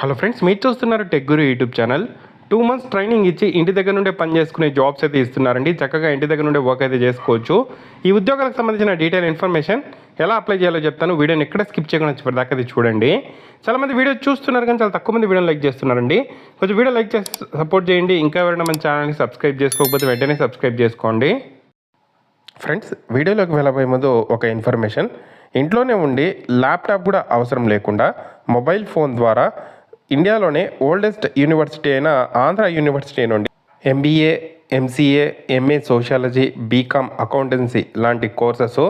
Hello friends మీరు చూస్తున్నారు tech guru YouTube channel two months training ఇచ్చి ఇంటి దగ్గర నుండే పని చేసుకునే జాబ్స్ అయితే ఇస్తున్నారండి. చక్కగా ఇంటి దగ్గర నుండే వర్క్ అయితే చేసుకోవచ్చు. ఈ ఉద్యోగాలకు సంబంధించిన డీటెయిల్ ఇన్ఫర్మేషన్ ఎలా అప్లై చేయాలో చెప్తాను. వీడియోని ఎక్కడ స్కిప్ చేయకుండా చివరి దాకా అది చూడండి. చాలా మంది వీడియో చూస్తున్నారు కానీ చాలా తక్కువ మంది వీడియో లైక్ చేస్తున్నారండి. కొంచెం వీడియో లైక్ చేసి సపోర్ట్ చేయండి. ఇంకా ఎవరైనా మన ఛానల్ని సబ్స్క్రైబ్ చేసుకోకపోతే వెంటనే సబ్స్క్రైబ్ చేసుకోండి. ఫ్రెండ్స్ వీడియోలోకి వెళ్ళబోయే ముందు ఒక ఇన్ఫర్మేషన్ ఇంట్లోనే ఉండి ల్యాప్టాప్ కూడా అవసరం లేకుండా మొబైల్ ఫోన్ ద్వారా ఇండియాలోనే ఓల్డెస్ట్ యూనివర్సిటీ అయిన ఆంధ్ర యూనివర్సిటీ నుండి MBA MCA MA sociology BCom accountancy లాంటి కోర్సెస్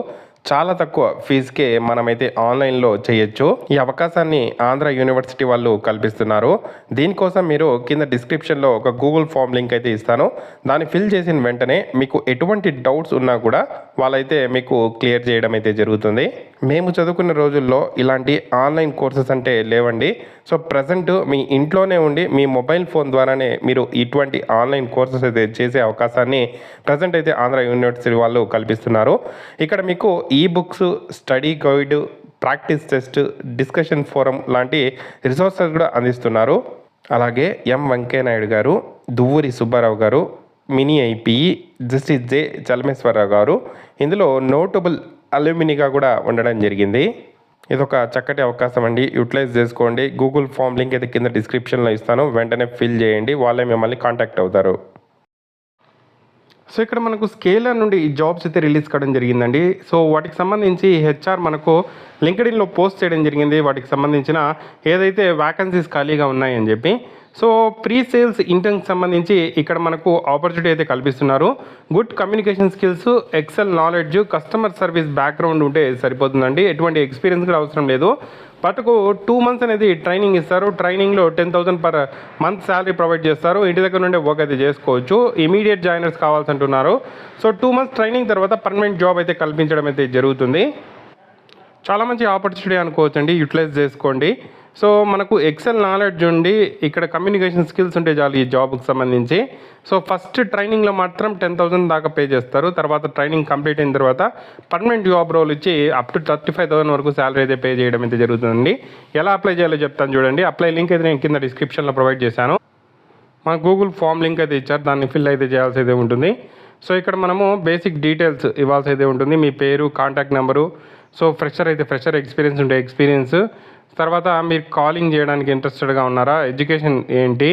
చాలా తక్కువ ఫీజుకే మనమైతే ఆన్లైన్లో చేయొచ్చు. ఈ అవకాశాన్ని ఆంధ్ర యూనివర్సిటీ వాళ్ళు కల్పిస్తున్నారు. దీనికోసం మీరు కింద డిస్క్రిప్షన్లో ఒక గూగుల్ ఫామ్ లింక్ అయితే ఇస్తాను. దాన్ని ఫిల్ చేసిన వెంటనే మీకు ఎటువంటి డౌట్స్ ఉన్నా కూడా వాళ్ళైతే మీకు క్లియర్ చేయడం అయితే జరుగుతుంది. మేము చదువుకున్న రోజుల్లో ఇలాంటి ఆన్లైన్ కోర్సెస్ అంటే లేవండి. సో ప్రజెంట్ మీ ఇంట్లోనే ఉండి మీ మొబైల్ ఫోన్ ద్వారానే మీరు ఇటువంటి ఆన్లైన్ కోర్సెస్ అయితే చేసే అవకాశాన్ని ప్రజెంట్ అయితే ఆంధ్ర యూనివర్సిటీ వాళ్ళు కల్పిస్తున్నారు. ఇక్కడ మీకు ఈ books study guide practice test discussion forum లాంటి రిసోర్సెస్ కూడా అందిస్తున్నారు. అలాగే ఎం వెంకయ్య నాయుడు గారు దువ్వూరి సుబ్బారావు గారు మినీ ఐపీఈ జస్టిస్ జె చలమేశ్వరరావు గారు ఇందులో నోటబుల్ అల్యూమినిగా కూడా ఉండడం జరిగింది. ఇదొక చక్కటి అవకాశం అండి. యూటిలైజ్ చేసుకోండి. గూగుల్ ఫామ్ లింక్ అయితే కింద డిస్క్రిప్షన్లో ఇస్తాను. వెంటనే ఫిల్ చేయండి. వాళ్ళే మిమ్మల్ని కాంటాక్ట్ అవుతారు. సో ఇక్కడ మనకు స్కేలర్ నుండి ఈ జాబ్స్ అయితే రిలీజ్ కావడం జరిగిందండి. సో వాటికి సంబంధించి హెచ్ఆర్ మనకు లింక్డ్ఇన్లో పోస్ట్ చేయడం జరిగింది. వాటికి సంబంధించిన ఏదైతే వ్యాకన్సీస్ ఖాళీగా ఉన్నాయని చెప్పి సో ప్రీ సేల్స్ ఇంటర్న్కి సంబంధించి ఇక్కడ మనకు ఆపర్చునిటీ అయితే కల్పిస్తున్నారు. Good communication skills excel knowledge customer service background ఉంటే సరిపోతుందండి. ఎటువంటి ఎక్స్పీరియన్స్ కూడా అవసరం లేదు. బట్కు టూ మంత్స్ అనేది ట్రైనింగ్ ఇస్తారు. ట్రైనింగ్లో ten thousand per month salary provide చేస్తారు. ఇంటి దగ్గర నుండే వర్క్ అయితే చేసుకోవచ్చు. ఇమీడియట్ జాయినర్స్ కావాల్సి అంటున్నారు. సో టూ మంత్స్ ట్రైనింగ్ తర్వాత పర్మనెంట్ జాబ్ అయితే కల్పించడం అయితే జరుగుతుంది. చాలా మంచి ఆపర్చునిటీ అనుకోవచ్చండి. యూటిలైజ్ చేసుకోండి. సో మనకు ఎక్సెల్ నాలెడ్జ్ ఉండి ఇక్కడ కమ్యూనికేషన్ స్కిల్స్ ఉంటే చాలు ఈ జాబ్కి సంబంధించి. సో ఫస్ట్ ట్రైనింగ్లో మాత్రం టెన్ థౌసండ్ దాకా పే చేస్తారు. తర్వాత ట్రైనింగ్ కంప్లీట్ అయిన తర్వాత పర్మనెంట్ జాబ్ రోల్ ఇచ్చి up to thirty five thousand వరకు శాలరీ అయితే పే చేయడం అయితే జరుగుతుందండి. ఎలా అప్లై చేయాలో చెప్తాను చూడండి. అప్లై లింక్ అయితే నేను కింద డిస్క్రిప్షన్లో ప్రొవైడ్ చేశాను. మన గూగుల్ ఫామ్ లింక్ అయితే ఇచ్చారు. దాన్ని ఫిల్ అయితే చేయాల్సి అయితే ఉంటుంది. సో ఇక్కడ మనము బేసిక్ డీటెయిల్స్ ఇవ్వాల్సి అయితే ఉంటుంది. మీ పేరు కాంటాక్ట్ నెంబరు సో ఫ్రెషర్ అయితే ఫ్రెషర్ ఎక్స్పీరియన్స్ ఉంటే ఎక్స్పీరియన్స్ తర్వాత మీరు కాలింగ్ చేయడానికి ఇంట్రెస్టెడ్గా ఉన్నారా? ఎడ్యుకేషన్ ఏంటి?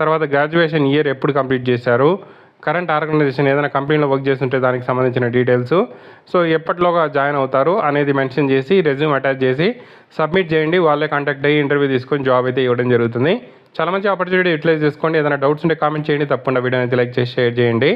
తర్వాత గ్రాడ్యుయేషన్ ఇయర్ ఎప్పుడు కంప్లీట్ చేశారు? కరెంట్ ఆర్గనైజేషన్ ఏదైనా కంపెనీలో వర్క్ చేస్తుంటే దానికి సంబంధించిన డీటెయిల్స్ సో ఎప్పటిలోగా జాయిన్ అవుతారు అనేది మెన్షన్ చేసి రెజ్యూమ్ అటాచ్ చేసి సబ్మిట్ చేయండి. వాళ్ళే కాంటాక్ట్ అయ్యి ఇంటర్వ్యూ తీసుకొని జాబ్ అయితే ఇవ్వడం జరుగుతుంది. చాలా మంచి ఆపర్చునిటీ యూటిలైజ్ చేసుకోండి. ఏదైనా డౌట్స్ ఉంటే కామెంట్ చేయండి. తప్పకుండా వీడియో అయితే లైక్ చేసి షేర్ చేయండి.